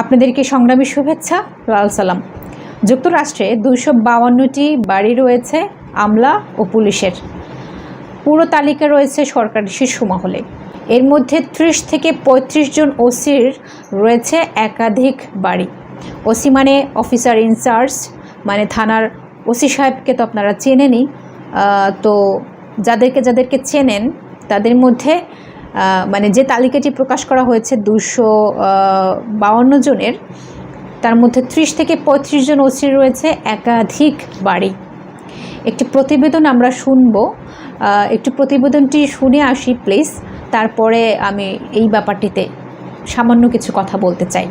আপনাদেরকে সংগ্রামী শুভেচ্ছা, লাল সালাম। যুক্তরাষ্ট্রে দুশো বাউান্নটি বাড়ি রয়েছে, আমলা ও পুলিশের। পুরো তালিকা রয়েছে সরকারি শিশু মহলে। এর মধ্যে ত্রিশ থেকে ৩৫ জন ওসির রয়েছে একাধিক বাড়ি। ওসি মানে অফিসার ইনচার্জ মানে থানার ওসি সাহেবকে তো আপনারা চেনেনই। তো যাদেরকে যাদেরকে চেনেন, তাদের মধ্যে মানে যে তালিকাটি প্রকাশ করা হয়েছে দুশো বাউন্ন জনের, তার মধ্যে ত্রিশ থেকে পঁয়ত্রিশ জন ওসি রয়েছে একাধিক বাড়ি। একটি প্রতিবেদন আমরা শুনব। একটু প্রতিবেদনটি শুনে আসি, প্লিজ। তারপরে আমি এই ব্যাপারটিতে সামান্য কিছু কথা বলতে চাই।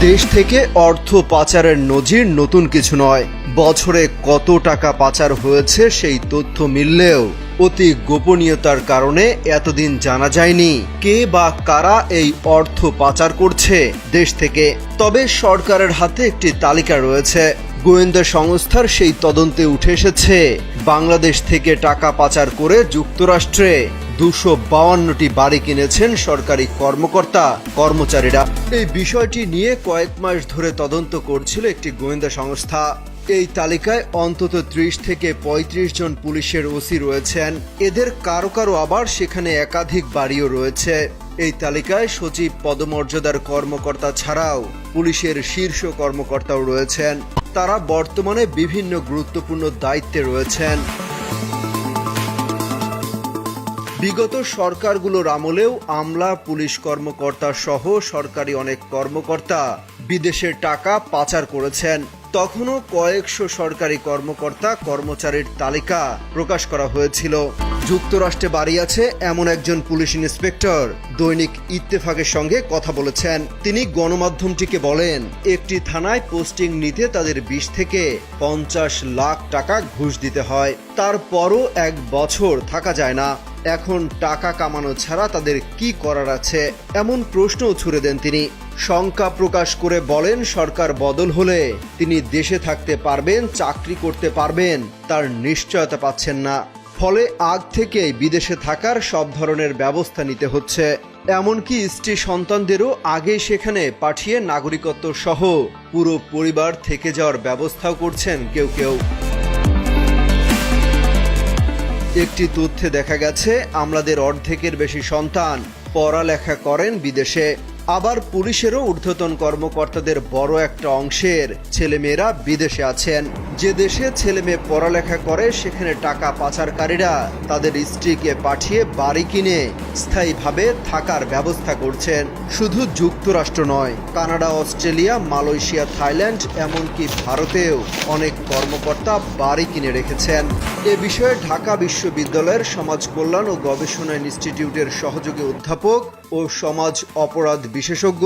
দেশ থেকে অর্থ পাচারের নজির নতুন কিছু নয়। বছরে কত টাকা পাচার হয়েছে সেই তথ্য মিললেও। অতি গোপনীয়তার কারণে এতদিন জানা যায়নি কে বা কারা এই অর্থ পাচার করছে দেশ থেকে। তবে সরকারের হাতে একটি তালিকা রয়েছে। গোয়েন্দা সংস্থার সেই তদন্তে উঠে এসেছে, বাংলাদেশ থেকে টাকা পাচার করে যুক্তরাষ্ট্রে দুশো বাউান্নটি বাড়ি কিনেছেন সরকারি কর্মকর্তা, কর্মচারীরা। এই বিষয়টি নিয়ে কয়েক মাস ধরে তদন্ত করছিল একটি গোয়েন্দা সংস্থা। এই তালিকায় অন্তত ত্রিশ থেকে ৩৫ জন পুলিশের ওসি রয়েছেন। এদের কারও কারও আবার সেখানে একাধিক বাড়িও রয়েছে। এই তালিকায় সচিব পদমর্যাদার কর্মকর্তা ছাড়াও পুলিশের শীর্ষ কর্মকর্তাও রয়েছেন। তারা বর্তমানে বিভিন্ন গুরুত্বপূর্ণ দায়িত্বে রয়েছেন। বিগত সরকারগুলোর আমলেও আমলা, পুলিশ কর্মকর্তা সহ সরকারি অনেক কর্মকর্তা বিদেশের টাকা পাচার করেছেন। তখনও কয়েকশো সরকারি কর্মকর্তা কর্মচারীর তালিকা প্রকাশ করা হয়েছিল। যুক্তরাষ্ট্রে বাড়ি আছে এমন একজন পুলিশ ইন্সপেক্টর। দৈনিক ইত্তেফাকের সঙ্গে কথা বলেছেন। তিনি গণমাধ্যমটিকে বলেন, একটি থানায় পোস্টিং নিতে তাদের বিশ থেকে পঞ্চাশ লাখ টাকা ঘুষ দিতে হয়। তারপরও এক বছর থাকা যায় না। এখন টাকা কামানো ছাড়া তাদের কি করার আছে? এমন প্রশ্নও ছুড়ে দেন তিনি। শঙ্কা প্রকাশ করে বলেন, সরকার বদল হলে তিনি দেশে থাকতে পারবেন, চাকরি করতে পারবেন, তার নিশ্চয়তা পাচ্ছেন না। ফলে আগ থেকেই বিদেশে থাকার সব ধরনের ব্যবস্থা নিতে হচ্ছে। এমনকি স্ত্রী সন্তানদেরও আগে সেখানে পাঠিয়ে নাগরিকত্ব সহ পুরো পরিবার থেকে যাওয়ার ব্যবস্থাও করছেন কেউ কেউ। একটি তথ্যে দেখা গেছে, আমলাদের অর্ধেকের বেশি সন্তান পড়ালেখা করেন বিদেশে। আবার পুলিশেরও ঊর্ধ্বতন কর্মকর্তাদের বড় একটা অংশের ছেলেমেয়েরা বিদেশে আছেন। যে দেশে ছেলে মেয়ে পড়ালেখা করে, সেখানে টাকা পাচারকারীরা তাদের স্ত্রীকে পাঠিয়ে বাড়ি কিনে স্থায়ীভাবে থাকার ব্যবস্থা করছেন। শুধু যুক্তরাষ্ট্র নয়, কানাডা, অস্ট্রেলিয়া, মালয়েশিয়া, থাইল্যান্ড, এমনকি ভারতেও অনেক কর্মকর্তা বাড়ি কিনে রেখেছেন। এ বিষয়ে ঢাকা বিশ্ববিদ্যালয়ের সমাজ কল্যাণ ও গবেষণা ইনস্টিটিউটের সহযোগী অধ্যাপক ও সমাজ অপরাধ বিশেষজ্ঞ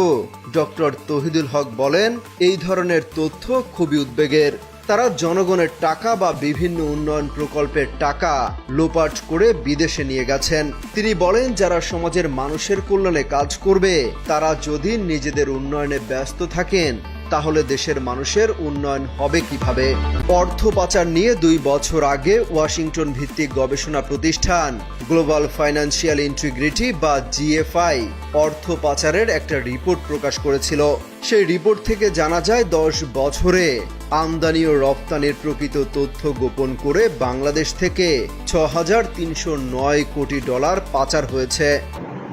ডক্টর তহিদুল হক বলেন, এই ধরনের তথ্য খুবই উদ্বেগের। তারা জনগণের টাকা বা বিভিন্ন উন্নয়ন প্রকল্পের টাকা লোপাট করে বিদেশে নিয়ে গেছেন। তিনি বলেন, যারা সমাজের মানুষের কল্যাণে কাজ করবে, তারা যদি নিজেদের উন্নয়নে ব্যস্ত থাকেন তাহলে দেশের মানুষের উন্নয়ন হবে কীভাবে? অর্থ পাচার নিয়ে দুই বছর আগে ওয়াশিংটন ভিত্তিক গবেষণা প্রতিষ্ঠান, গ্লোবাল ফাইন্যান্সিয়াল ইন্টিগ্রিটি বা জিএফআই, অর্থ পাচারের একটা রিপোর্ট প্রকাশ করেছিল। সেই রিপোর্ট থেকে জানা যায়, দশ বছরে আমদানি ও রপ্তানির প্রকৃত তথ্য গোপন করে বাংলাদেশ থেকে ছ হাজার তিনশো নয় কোটি ডলার পাচার হয়েছে।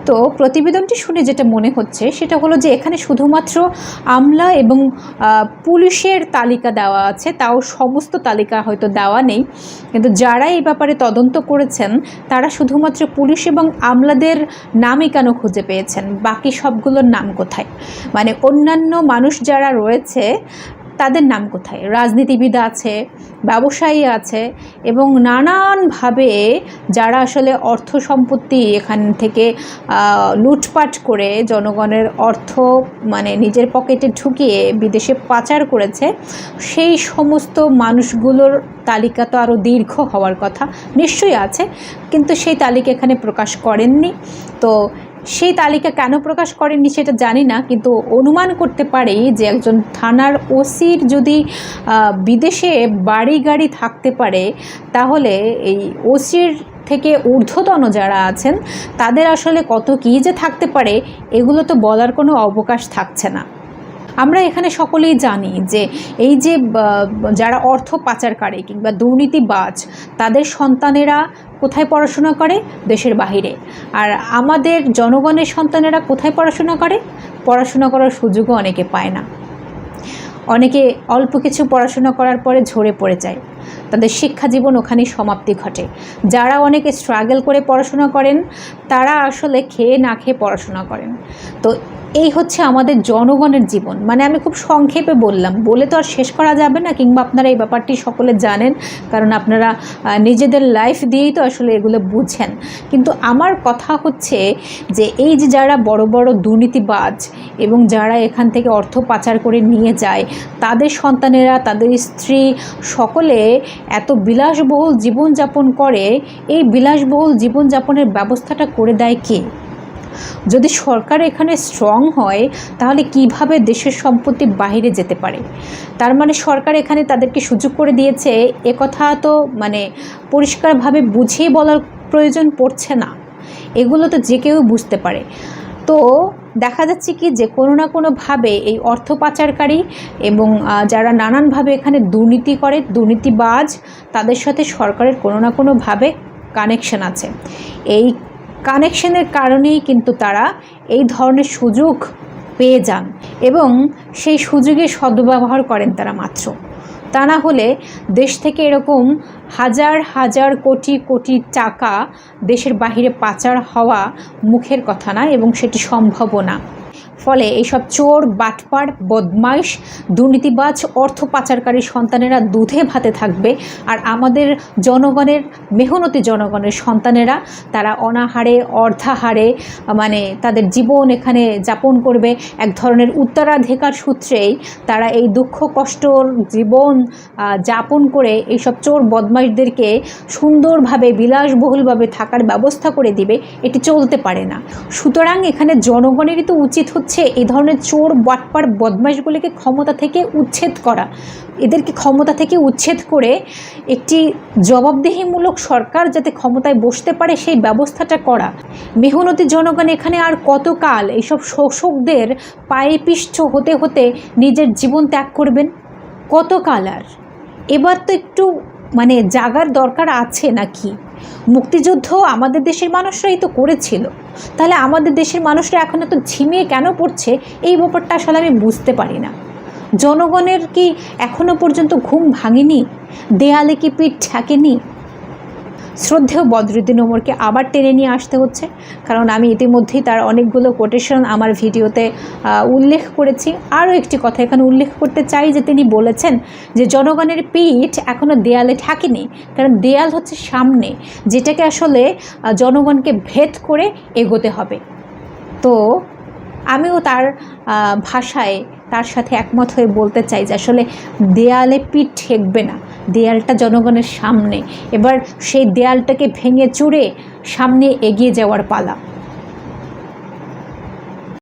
তো প্রতিবেদনটি শুনে যেটা মনে হচ্ছে, সেটা হলো যে এখানে শুধুমাত্র আমলা এবং পুলিশের তালিকা দেওয়া আছে, তাও সমস্ত তালিকা হয়তো দেওয়া নেই। কিন্তু যারা এই ব্যাপারে তদন্ত করেছেন, তারা শুধুমাত্র পুলিশ এবং আমলাদের নামই কেন খুঁজে পেয়েছেন? বাকি সবগুলোর নাম কোথায়? মানে অন্যান্য মানুষ যারা রয়েছে তাদের নাম কোথায়? রাজনীতিবিদ আছে, ব্যবসায়ী আছে এবং নানানভাবে যারা আসলে অর্থ সম্পত্তি এখান থেকে লুটপাট করে জনগণের অর্থ মানে নিজের পকেটে ঢুকিয়ে বিদেশে পাচার করেছে, সেই সমস্ত মানুষগুলোর তালিকা তো আরও দীর্ঘ হওয়ার কথা, নিশ্চয়ই আছে, কিন্তু সেই তালিকা এখানে প্রকাশ করেননি। তো সেই তালিকা কেন প্রকাশ করেননি সেটা জানি না, কিন্তু অনুমান করতে পারি যে একজন থানার ওসির যদি বিদেশে বাড়ি গাড়ি থাকতে পারে, তাহলে এই ওসির থেকে ঊর্ধ্বতন যারা আছেন, তাদের আসলে কত কী যে থাকতে পারে, এগুলো তো বলার কোনো অবকাশ থাকছে না। আমরা এখানে সকলেই জানি যে এই যে যারা অর্থ পাচারকারী কিংবা দুর্নীতিবাজ, তাদের সন্তানেরা কোথায় পড়াশোনা করে? দেশের বাহিরে। আর আমাদের জনগণের সন্তানেরা কোথায় পড়াশোনা করে? পড়াশোনা করার সুযোগও অনেকে পায় না। অনেকে অল্প কিছু পড়াশোনা করার পরে ঝরে পড়ে যায়। তাদের শিক্ষা জীবন ওখানেই সমাপ্তি ঘটে। যারা অনেকে স্ট্রাগল করে পড়াশোনা করেন, তারা আসলে খেয়ে না খেয়ে পড়াশোনা করেন। তো এই হচ্ছে আমাদের জনগণের জীবন। মানে আমি খুব সংক্ষেপে বললাম, বলে তো আর শেষ করা যাবে না কিংবা আপনারা এই ব্যাপারটি সকলে জানেন, কারণ আপনারা নিজেদের লাইফ দিয়েই তো আসলে এগুলো বুঝেন। কিন্তু আমার কথা হচ্ছে যে এই যে যারা বড় বড় দুর্নীতিবাজ এবং যারা এখান থেকে অর্থ পাচার করে নিয়ে যায়, তাদের সন্তানেরা, তাদের স্ত্রী সকলে এত বিলাসবহুল জীবনযাপন করে। এই বিলাসবহুল জীবনযাপনের ব্যবস্থাটা করে দেয় কে? যদি সরকার এখানে স্ট্রং হয়, তাহলে কীভাবে দেশের সম্পত্তি বাইরে যেতে পারে? তার মানে সরকার এখানে তাদেরকে সুযোগ করে দিয়েছে কথা তো মানে পরিষ্কারভাবে বুঝিয়ে বলার প্রয়োজন পড়ছে না। এগুলো তো যে কেউ বুঝতে পারে। তো দেখা যাচ্ছে কি যে কোনো না কোনোভাবে এই অর্থ পাচারকারী এবং যারা নানানভাবে এখানে দুর্নীতি করে, দুর্নীতিবাজ, তাদের সাথে সরকারের কোনো না কোনোভাবে কানেকশন আছে। এই কানেকশনের কারণেই কিন্তু তারা এই ধরনের সুযোগ পেয়ে যান এবং সেই সুযোগে সদ্ব্যবহার করেন তারা মাত্র। তা না হলে দেশ থেকে এরকম হাজার হাজার কোটি কোটি টাকা দেশের বাহিরে পাচার হওয়া মুখের কথা না এবং সেটি সম্ভবও না। ফলে এইসব চোর, বাটপার, বদমাইশ, দুর্নীতিবাজ, অর্থ পাচারকারী সন্তানেরা দুধে ভাতে থাকবে আর আমাদের জনগণের, মেহনতি জনগণের সন্তানেরা তারা অনাহারে, অর্ধাহারে মানে তাদের জীবন এখানে যাপন করবে। এক ধরনের উত্তরাধিকার সূত্রেই তারা এই দুঃখ কষ্টর জীবন যাপন করে এইসব চোর, বদমাইশদেরকে সুন্দরভাবে, বিলাসবহুলভাবে থাকার ব্যবস্থা করে দিবে। এটি চলতে পারে না। সুতরাং এখানে জনগণেরই তো উচিত হচ্ছে এই ধরনের চোর, বাটপার বদমাইশগুলিকে ক্ষমতা থেকে উচ্ছেদ করা। এদেরকে ক্ষমতা থেকে উচ্ছেদ করে একটি জবাবদিহিমূলক সরকার যাতে ক্ষমতায় বসতে পারে, সেই ব্যবস্থাটা করা। মেহনতি জনগণ এখানে আর কতকাল এইসব শোষকদের পায়ে পিষ্ঠ হতে হতে নিজের জীবন ত্যাগ করবেন? কতকাল আর? এবার তো একটু মানে জাগার দরকার আছে নাকি? মুক্তিযুদ্ধ আমাদের দেশের মানুষরাই তো করেছিল। তাহলে আমাদের দেশের মানুষরা এখন এত ঝিমিয়ে কেন পড়ছে? এই ব্যাপারটা আসলে আমি বুঝতে পারি না। জনগণের কি এখনও পর্যন্ত ঘুম ভাঙেনি? দেয়ালে কি পিঠ ঠেকেনি শ্রদ্ধেয় বদরুদ্দিন ওমরকে আবার টেনে নিয়ে আসতে হচ্ছে, কারণ আমি ইতিমধ্যেই তার অনেকগুলো কোটেশন আমার ভিডিওতে উল্লেখ করেছি। আরও একটি কথা এখানে উল্লেখ করতে চাই যে তিনি বলেছেন যে জনগণের পিঠ এখনও দেয়ালে ঠেকেনি কারণ দেয়াল হচ্ছে সামনে, যেটাকে আসলে জনগণকে ভেদ করে এগোতে হবে। তো আমিও তার ভাষায় তার সাথে একমত হয়ে বলতে চাই যে আসলে দেয়ালে পিঠ ঠেকবে না। দেয়ালটা জনগণের সামনে। এবার সেই দেয়ালটাকে ভেঙে চুড়ে সামনে এগিয়ে যাওয়ার পালা।